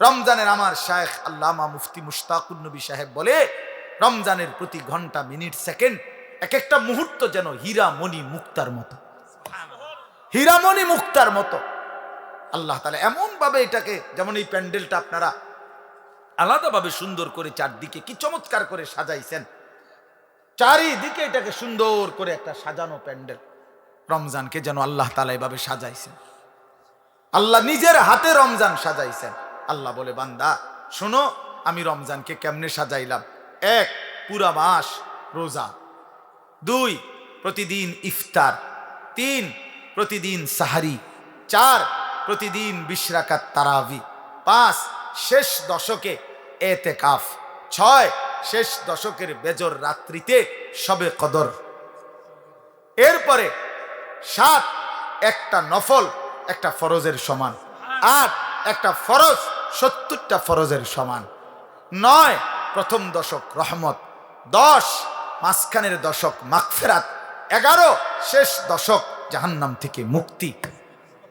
রমজানের আমার শায়েখ আল্লামা মুফতি মুশতাকুর নবী সাহেব বলে, রমজানের প্রতি ঘণ্টা, মিনিট, সেকেন্ড এক একটা মুহূর্ত যেন হীরা মণি মুক্তার মতো। হীরামণি মুক্তার মতো। আল্লাহ তালা এমনভাবে এটাকে, যেমন এই প্যান্ডেলটা আপনারা আলাদাভাবে সুন্দর করে চারদিকে কি চমৎকার করে সাজাইছেন, চারিদিকে এটাকে সুন্দর করে একটা সাজানো প্যান্ডেল, রমজানকে যেন আল্লাহ তালা এভাবে সাজাইছেন। আল্লাহ নিজের হাতে রমজান সাজাইছেন। আল্লাহ বলে, বান্দা, শোনো, আমি রমজানকে কেমনে সাজাইলাম? এক, পুরা মাস রোজা। দুই, প্রতিদিন ইফতার। তিন, প্রতিদিন সাহারি। চার, প্রতিদিন বিশ্রাকাত তারাবি। পাঁচ, শেষ দশকে এতে কাফ ছয়, শেষ দশকের বেজর রাত্রিতে সবে কদর। এরপরে সাত, একটা নফল, একটা ফরজের সমান। আট, একটা ফরজ সত্তরটা ফরজের সমান। নয় প্রথম দশক রহমত, দশ মাঝখানের দশক মাগফেরাত, এগারো শেষ দশক জাহান্নাম থেকে মুক্তি।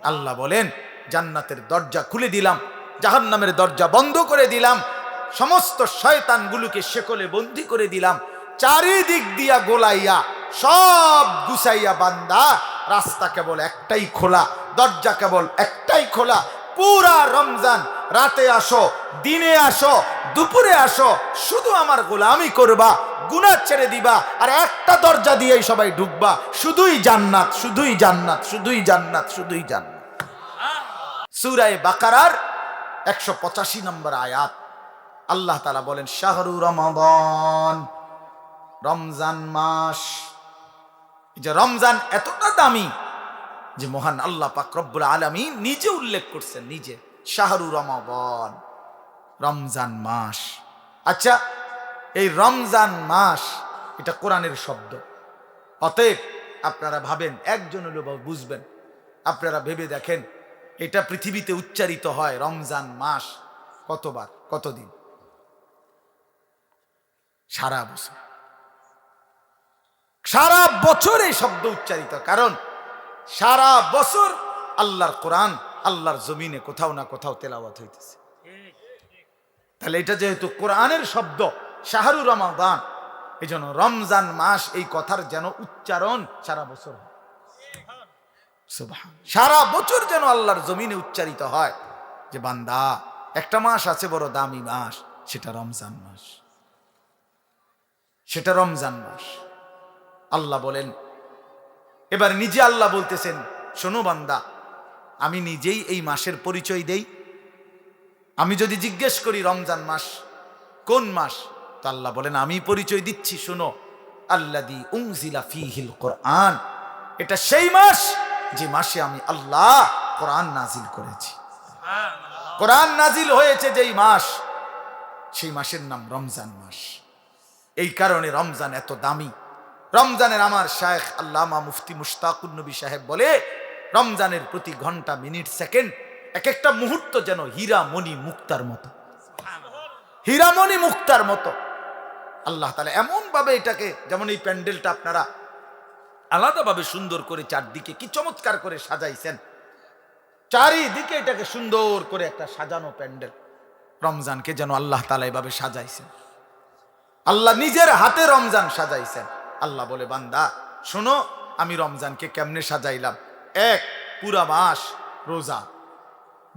আল্লাহ বলেন, জান্নাতের দরজা খুলে দিলাম, জাহান্নামের দরজা বন্ধ করে দিলাম, সমস্ত শয়তানগুলোকে শেকলে বন্দি করে দিলাম, চারিদিক দিয়া গোলাইয়া, সব গুছাইয়া বান্দা, রাস্তা কেবল একটাই খোলা, দরজা কেবল একটাই খোলা, পুরা রমজান রাতে আসো, দিনে আসো, দুপুরে আসো, শুধু আমার গোলামি করবা, গুনাহ ছেড়ে দিবা, আর একটা দরজা দিয়েই সবাই ঢুকবা। শুধুই জান্নাত শুধুই জান্নাত শুধুই জান্নাত শুধুই জান্নাত। সুরায় বাকারার একশো পঁচাশি নম্বর আয়াত। আল্লাহ তালা বলেন, শাহরু রমাদান, রমজান মাস। যে রমজান এতটা দামি যে মহান আল্লাহ পাক রব্বুল আলমী নিজে উল্লেখ করছেন, নিজে। শাহরু রমাবন, রমজান মাস। আচ্ছা এই রমজান মাস, এটা কোরআনের শব্দ। অতএব আপনারা ভাবেন, একজন হলেও বা বুঝবেন। আপনারা ভেবে দেখেন, এটা পৃথিবীতে উচ্চারিত হয় রমজান মাস কতবার, কতদিন? সারা বছর। সারা বছর এই শব্দ উচ্চারিত। কারণ সারা বছর আল্লাহর কোরআন আল্লাহর জমিনে কোথাও না কোথাও তেলাওয়াত হইতেছে। তাহলে এটা যেহেতু কোরআনের শব্দ, শাহরু রমাদান এই জন্য রমজান মাস এই কথার যেন উচ্চারণ সারা বছর সারা বছর যেন আল্লাহর জমিনে উচ্চারিত হয় যে, বান্দা, একটা মাস আছে বড় দামি মাস, সেটা রমজান মাস। সেটা রমজান মাস। আল্লাহ বলেন, এবার নিজে আল্লাহ বলতেছেন, শোনো বান্দা আমি নিজেই এই মাসের পরিচয় দেই। আমি যদি জিজ্ঞেস করি, রমজান মাস কোন মাস? তো আল্লাহ বলেন, আমি পরিচয় দিচ্ছি, শোনো। আল্লাদি উংজিলা ফিহিল কোরআন। এটা সেই মাস যে মাসে আমি আল্লাহ কোরআন নাজিল করেছি। কোরআন নাজিল হয়েছে যেই মাস, সেই মাসের নাম রমজান মাস। এই কারণে রমজান এত দামি। রমজানের আমার শায়েখ আল্লামা মুফতি মুশতাকুর নবী সাহেব বলে রমজানের প্রতি ঘণ্টা মিনিট সেকেন্ড এক একটা মুহূর্ত যেন হীরা মণি মুক্তার মতো। হীরামণি মুক্তার মতো। আল্লাহ তালা এমনভাবে এটাকে যেমন এই প্যান্ডেলটা আপনারা আলাদাভাবে সুন্দর করে চারদিকে কি চমৎকার করে সাজাইছেন। চারিদিকে এটাকে সুন্দর করে একটা সাজানো প্যান্ডেল। রমজানকে যেন আল্লাহ তালা এভাবে সাজাইছেন। আল্লাহ নিজের হাতে রমজান সাজাইছেন। আল্লাহ বলে বান্দা শোনো আমি রমজানকে কেমনে সাজাইলাম? এক, পুরা মাস রোজা।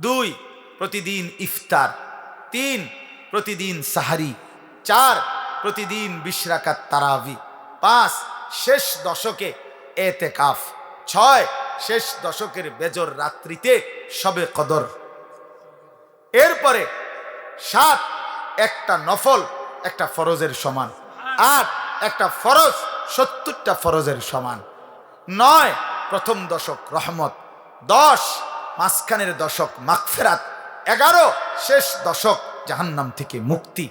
দুই, প্রতিদিন ইফতার। তিন, প্রতিদিন সাহারি। চার, প্রতিদিন বিশ্রাকাত তারাবি। পাঁচ, শেষ দশকে এতে কাফ ছয়, শেষ দশকের বেজর রাত্রিতে সবে কদর। এরপরে সাত, একটা নফল, একটা ফরজের সমান। আট, একটা ফরজ, সত্তরটা ফরজের সমান। নয় প্রথম দশক, রহমত। দশ, মাঝখানের দশক, মাগফেরাত। এগারো, শেষ দশক, জাহান্নাম থেকে মুক্তি।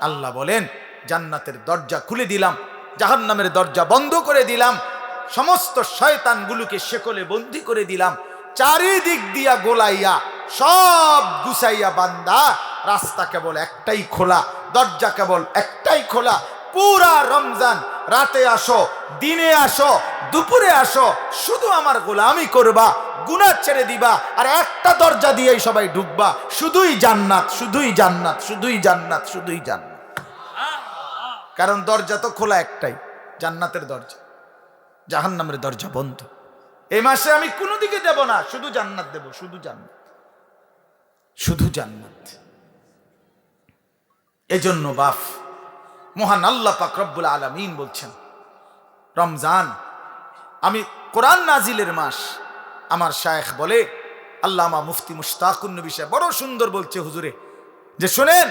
আল্লাহ বলেন, জান্নাতের দরজা খুলে দিলাম, জাহান্নামের দরজা বন্ধ করে দিলাম, সমস্ত শয়তানগুলোকে শেকলে বন্দি করে দিলাম, চারিদিক দিয়া গোলাইয়া, সব গুছাইয়া বান্দা, রাস্তা কেবল একটাই খোলা, দরজা কেবল একটাই খোলা, পুরা রমজান রাতে আসো, দিনে আসো, দুপুরে আসো, শুধু আমার গোলামি করবা, গুনাহ ছেড়ে দিবা, আর একটা দরজা দিয়েই সবাই ঢুকবা। শুধুই জান্নাত শুধুই জান্নাত শুধুই জান্নাত শুধুই জান্নাত। কারণ দরজা তো খোলা একটাই, জান্নাতের দরজা। জাহান্নামের দরজা বন্ধ। এই মাসে আমি কোনো দিকে দেব না, শুধু জান্নাত দেব, শুধু জান্নাত। শুধু জান্নাত। এজন্য বাফ মহান আল্লাহ পাক রব্বুল আলামিন বলছেন, রমজান, আমি কোরআন নাজিলের মাস, আমার শায়েখ বলে, আল্লামা মুফতি মুশতাকুন সাহেব বড় সুন্দর বলছে, হুজুরে, যে শোনেন,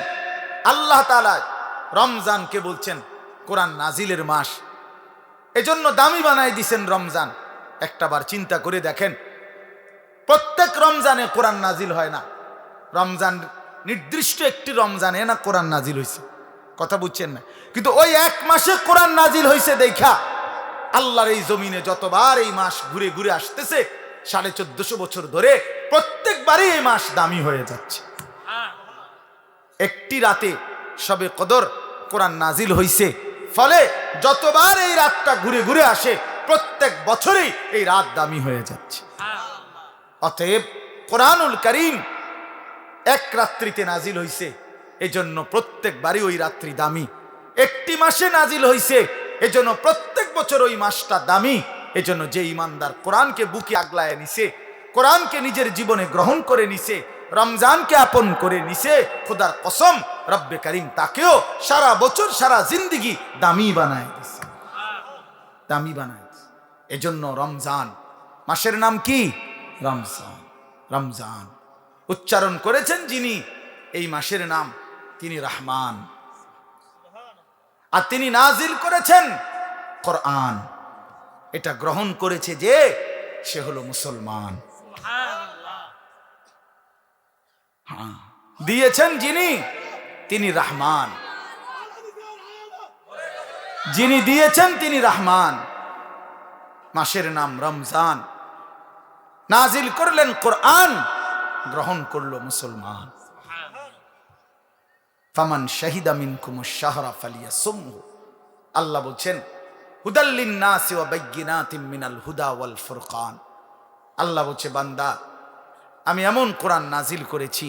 আল্লাহ তাআলা রমজানকে বলছেন, কোরআন নাজিলের মাস, এজন্য দামি বানাই দিছেন রমজান। একটাবার চিন্তা করে দেখেন, প্রত্যেক রমজানে কোরআন নাজিল হয় না। রমজান নির্দিষ্ট একটি রমজানে না কোরআন নাজিল হয়েছে কথা বুঝছেন না। কিন্তু ওই এক মাসে কোরআন নাজিল হয়েছে দেখা, আল্লাহর এই জমিনে যতবার এই মাস ঘুরে ঘুরে আসতেছে, সাড়ে চোদ্দশো বছর ধরে প্রত্যেকবারই এই মাস দামি হয়ে যাচ্ছে। একটি রাতে সবে কদর কোরআন নাজিল হইছে, ফলে যতবার এই রাতটা ঘুরে ঘুরে আসে, প্রত্যেক বছরেই এই রাত দামি হয়ে যাচ্ছে। অতএব কোরআনুল করিম এক রাত্রিতে নাজিল হইছে এজন্য প্রত্যেক প্রত্যেকবারই ওই রাত্রি দামি। একটি মাসে নাজিল হইছে, এজন্য প্রত্যেক বছর ওই মাসটা দামি। এজন্য যে ইমানদার কোরআনকে বুকে আগলায় নিছে, কোরআনকে নিজের জীবনে গ্রহণ করে নিছে, রমজানকে আপন করে নিছে, খোদার কসম, রব্বে করিম তাকেও সারা বছর, সারা জিন্দিগি দামি বানায় দিছে। দামি বানায়। এজন্য রমজান, মাসের নাম কি? রমজান। রমজান। উচ্চারণ করেছেন যিনি, এই মাসের নাম তিনি রহমান। আর তিনি নাজিল করেছেন কোরআন। এটা গ্রহণ করেছে যে সে হলো মুসলমান। হ্যাঁ। দিয়েছেন যিনি, তিনি রহমান। যিনি দিয়েছেন তিনি রহমান। মাসের নাম রমজান। নাজিল করলেন কোরআন, গ্রহণ করল মুসলমান। ফামান শাহিদা মিনকুম শাহরা ফালিয়া সুমহু আল্লাহ বলছেন হুদাল্লিন নাসি ওয়া বাইয়িনাতিম মিনাল হুদা ওয়াল ফুরকান। আল্লাহ বলছে, বান্দা, আমি এমন কোরআন নাজিল করেছি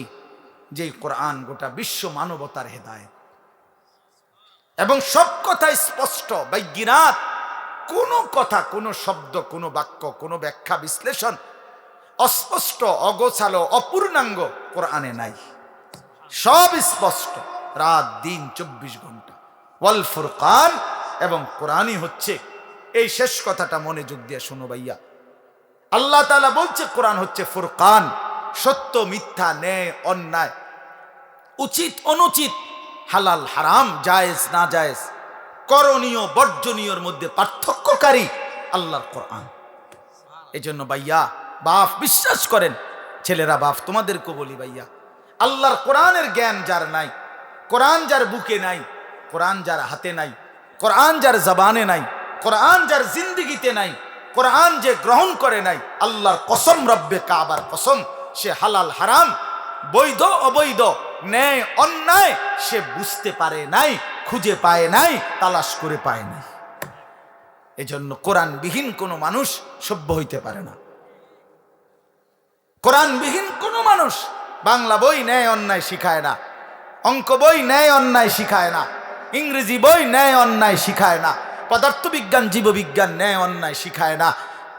যেই কোরআন গোটা বিশ্ব মানবতার হেদায়েত। এবং সব কথা স্পষ্ট বৈজ্ঞানাত কোনো কথা, কোনো শব্দ, কোনো বাক্য, কোনো ব্যাখ্যা, বিশ্লেষণ অস্পষ্ট, অগোছালো, অপূর্ণাঙ্গ কোরআনে নাই। সব স্পষ্ট। রাত, দিন, চব্বিশ ঘণ্টা। ওয়াল ফুরকান এবং কোরআনই হচ্ছে এই শেষ কথাটা মনে যোগ দিয়ে শোনো ভাইয়া। আল্লাহ তাআলা বলছে কোরআন হচ্ছে ফুরকান, সত্য, মিথ্যা, ন্যায়, অন্যায়, উচিত, অনুচিত, হালাল, হারাম, জায়েজ, না জায়েজ, করণীয়, বর্জনীয়র মধ্যে পার্থক্যকারী আল্লাহর কোরআন। এই জন্য ভাইয়া, বাপ, বিশ্বাস করেন, ছেলেরা, বাপ তোমাদেরকে বলি ভাইয়া, আল্লাহর কোরআনের জ্ঞান যার নাই কোরআন যার বুকে নাই, কোরআন যার হাতে নাই, কোরআন যার জবানে নাই, কোরআন যার জিন্দিগিতে নাই, কোরআন যে গ্রহণ করে নাই, আল্লাহর কসম, রব্বে কাবার কসম, সে হালাল হারাম, বৈধ, অবৈধ, ন্যায়, অন্যায়, সে বুঝতে পারে নাই, খুঁজে পায় নাই, তালাশ করে পায় নাই। এজন্য কোরআনবিহীন কোনো মানুষ সভ্য হইতে পারে না। কোরআনবিহীন কোনো মানুষ বাংলা বই ন্যায়, অন্যায় শিখায় না। অঙ্ক বই ন্যায়, অন্যায় শিখায় না। ইংরেজি বই ন্যায়, অন্যায় শিখায় না। পদার্থবিজ্ঞান, জীববিজ্ঞান ন্যায়, অন্যায় শিখায় না।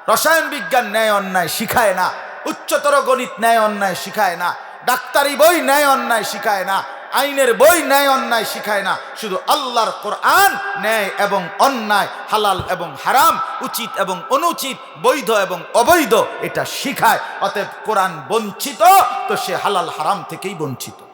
রসায়ন বিজ্ঞান ন্যায়, অন্যায় শিখায় না। উচ্চতর গণিত ন্যায়, অন্যায় শিখায় না। ডাক্তারি বই ন্যায়, অন্যায় শিখায় না। আইনের বই ন্যায়, অন্যায় শিখায় না। শুধু আল্লাহর কোরআন ন্যায় এবং অন্যায়, হালাল এবং হারাম, উচিত এবং অনুচিত, বৈধ এবং অবৈধ, এটা শিখায়। অতএব কোরআন বঞ্চিত, তো সে হালাল হারাম থেকেই বঞ্চিত।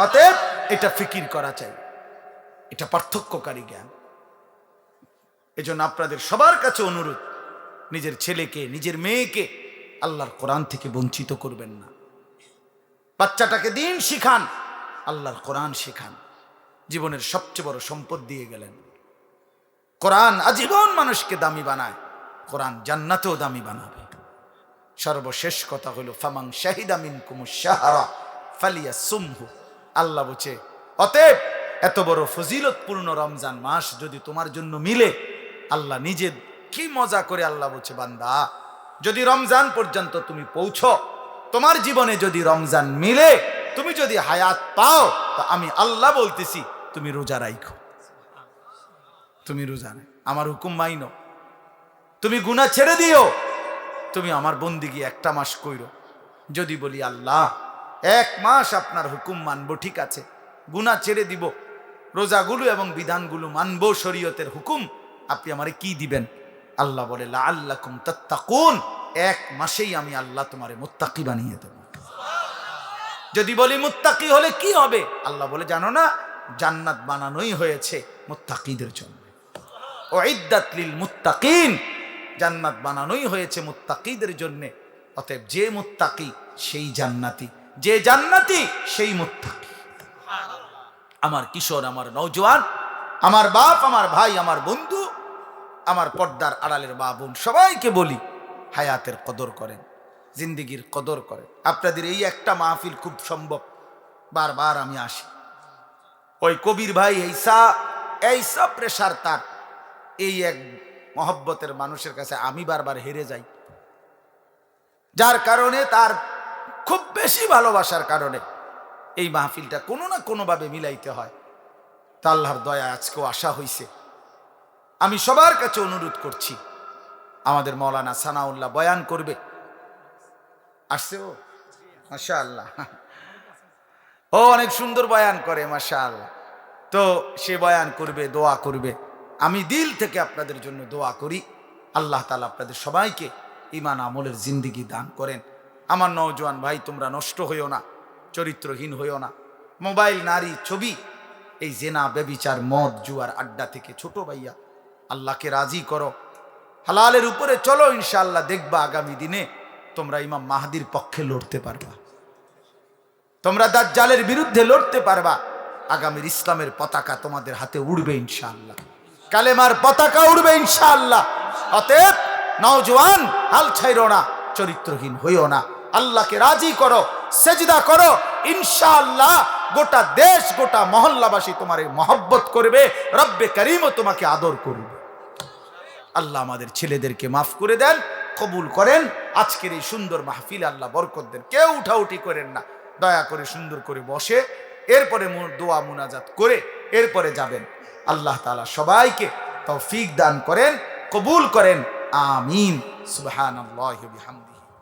অতএব এটা ফিকির করা চাই। এটা পার্থক্যকারী জ্ঞান। এজন্য আপনাদের সবার কাছে অনুরোধ, নিজের ছেলেকে, নিজের মেয়েকে আল্লাহর কোরআন থেকে বঞ্চিত করবেন না। বাচ্চাটাকে দিন শিখান, আল্লাহর কোরআন শিখান। জীবনের সবচেয়ে বড় সম্পদ দিয়ে গেলেন। কোরআন আজীবন মানুষকে দামি বানায়, কোরআন জান্নাতেও দামি বানাবে। সর্বশেষ কথা হলো ফামাং শাহিদা মিন কুমুসাহারা ফালিয়া সুমহু আল্লাহ বলছে অতএব এত বড় ফজিলতপূর্ণ রমজান মাস যদি তোমার জন্য মিলে, আল্লাহ নিজে কি মজা করে আল্লাহ বলছে বান্দা। যদি রমজান পর্যন্ত তুমি পৌঁছো, তোমার জীবনে যদি রমজান মিলে, তুমি যদি হায়াত পাও, তো আমি আল্লাহ বলতেছি, তুমি রোজা রাইখো। তুমি রোজা নাই আমার হুকুম মাইনো তুমি গুনাহ ছেড়ে দিও। তুমি আমার বন্দিগি একটা মাস কইরো। যদি বলি আল্লাহ এক মাস আপনার হুকুম মানবো, ঠিক আছে। গুনাহ ছেড়ে দিব। রোজাগুলো এবং বিধানগুলো মানবো, শরীয়তের হুকুম। আপনি আমারে কি দিবেন? আল্লাহ বলে আল্লাহ কুম তাত্তাকুন। এক মাসেই আমি আল্লাহ তোমারে মুত্তাকি বানিয়ে দেব। যদি বলি মুত্তাকি হলে কি হবে? আল্লাহ বলে, জানো না, জান্নাত বানানোই হয়েছে মুত্তাকিদের জন্য। ও ইদ্দাতলিল মুত্তাকিন। জান্নাত বানানোই হয়েছে মুত্তাকিদের জন্যে। অতএব যে মুত্তাকি, সেই জান্নাতি। যে জান্নাতি, সেই মুত্তাকি। আমার কিশোর, আমার নৌজওয়ান আমার বাপ, আমার ভাই, আমার বন্ধু, আমার পর্দার আড়ালের মা বোন, সবাইকে বলি, হায়াতের কদর করেন, জিন্দিগির কদর করেন। আপনাদের এই একটা মাহফিল খুব সম্ভব। বারবার আমি আসি। ওই কবির ভাই এইসা এইসা প্রেশার তার। এই এক মহব্বতের মানুষের কাছে আমি বারবার হেরে যাই। যার কারণে তার খুব বেশি ভালোবাসার কারণে এই মাহফিলটা কোনো না কোনোভাবে মিলাইতে হয়। তা আল্লাহর দয়া আজকেও আশা হইছে। আমি সবার কাছে অনুরোধ করছি, আমাদের মৌলানা সানাউল্লাহ বয়ান করবে। আসছে ও? মাসা আল্লাহ ও অনেক সুন্দর বয়ান করে মাসা আল্লাহ তো সে বয়ান করবে, দোয়া করবে। আমি দিল থেকে আপনাদের জন্য দোয়া করি। আল্লাহ তালা আপনাদের সবাইকে ইমান আমলের জিন্দিগি দান করেন। আমার নওজোয়ান ভাই, তোমরা নষ্ট হইও না, চরিত্রহীন হইও না। মোবাইল, নারী, ছবি, এই জেনা বেবিচার মদ, জুয়ার আড্ডা থেকে ছোট ভাইয়া, আল্লাহকে রাজি করো। হালালের উপরে চলো ইনশাল্লাহ দেখবা আগামী দিনে তোমরা ইমাম মাহাদির পক্ষে লড়তে পারবা। তোমরা দাজ্জালের বিরুদ্ধে লড়তে পারবা। আগামীর ইসলামের পতাকা তোমাদের হাতে উড়বে ইনশাল্লাহ কালেমার পতাকা উড়বে ইনশাআল্লাহ। অতএব নওজোয়ান, হাল ছাইরো না, চরিত্রহীন হইও না। আল্লাহকে রাজি করো, সেজদা করো, ইনশাআল্লাহ গোটা দেশ, গোটা মহল্লাবাসী তোমার এই মহব্বত করবে, রব্বে করিমও তোমাকে আদর করবে। আল্লাহ আমাদের ছেলেদেরকে মাফ করে দেন, কবুল করেন। আজকের এই সুন্দর মাহফিল আল্লাহ বরকত দেন, কেউ উঠাউটি করেন না। দয়া করে সুন্দর করে বসে, এরপরে দোয়া মুনাজাত করে, এরপরে যাবেন। আল্লাহ তাআলা সবাইকে তৌফিক দান করেন, কবুল করেন। আমিন। ওয়া বিহামদিহি